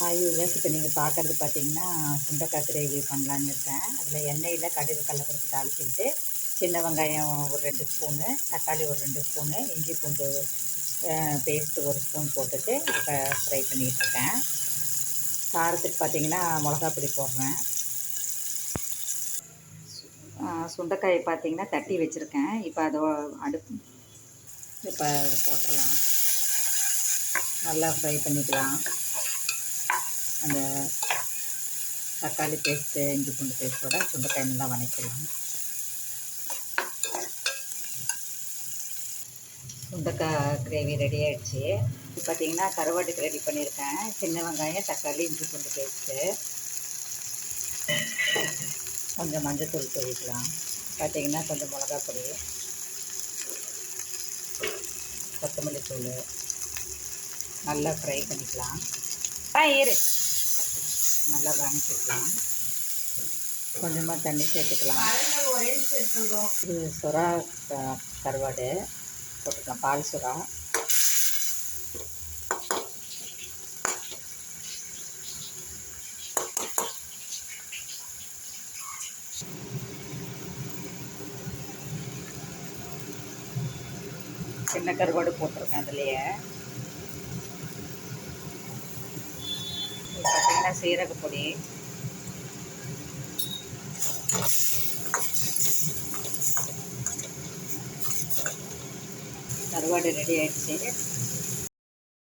Hi use இப்போ நீங்கள் பார்க்குறது பார்த்தீங்கன்னா சுண்டக்காய் கிரேவி பண்ணலான்னு இருக்கேன். அதில் எண்ணெயில் கடுகு கடலப்பருப்பு தாளிச்சிக்கிட்டு சின்ன வெங்காயம் ஒரு ரெண்டு ஸ்பூனு தக்காளி ஒரு ரெண்டு ஸ்பூனு இஞ்சி பூண்டு பேஸ்ட்டு ஒரு ஸ்பூன் போட்டுட்டு இப்போ ஃப்ரை பண்ணிகிட்டு இருக்கேன். காரத்துக்கு பார்த்தீங்கன்னா மிளகா பொடி போடுறேன் சுண்டைக்காய் பார்த்தீங்கன்னா தட்டி வச்சுருக்கேன். இப்போ அதை அடுப்பு இப்போ போட்டுடலாம். நல்லா ஃப்ரை பண்ணிக்கலாம். அந்த தக்காளி பேஸ்ட்டு இஞ்சி பூண்டு பேஸ்ட்டோட சுண்டைக்காய் நல்லா வதக்கலாம் சுண்டைக்காய் கிரேவி ரெடி ஆகிடுச்சு இப்போ பார்த்தீங்கன்னா கருவாட்டுக்கு ரெடி பண்ணியிருக்கேன். சின்ன வெங்காயம் தக்காளி இஞ்சி பூண்டு பேஸ்ட்டு கொஞ்சம் மஞ்சத்தூள் தூவிக்கலாம் பார்த்தீங்கன்னா கொஞ்சம் மிளகா பொடி கொத்தமல்லி தூள் நல்லா ஃப்ரை பண்ணிக்கலாம். ஆ இரு. நல்லா வதக்கிக்கலாம் கொஞ்சமாக தண்ணி சேர்த்துக்கலாம். இது சுறா க- கருவாடு. போட்டுக்கலாம். பால் சுறா சின்ன கருவாடு போட்டிருக்கேன் அதுலேயே. மிளகாய் பார்த்தீங்கன்னா சீரக பொடி. கருவாடு ரெடி ஆயிடுச்சு.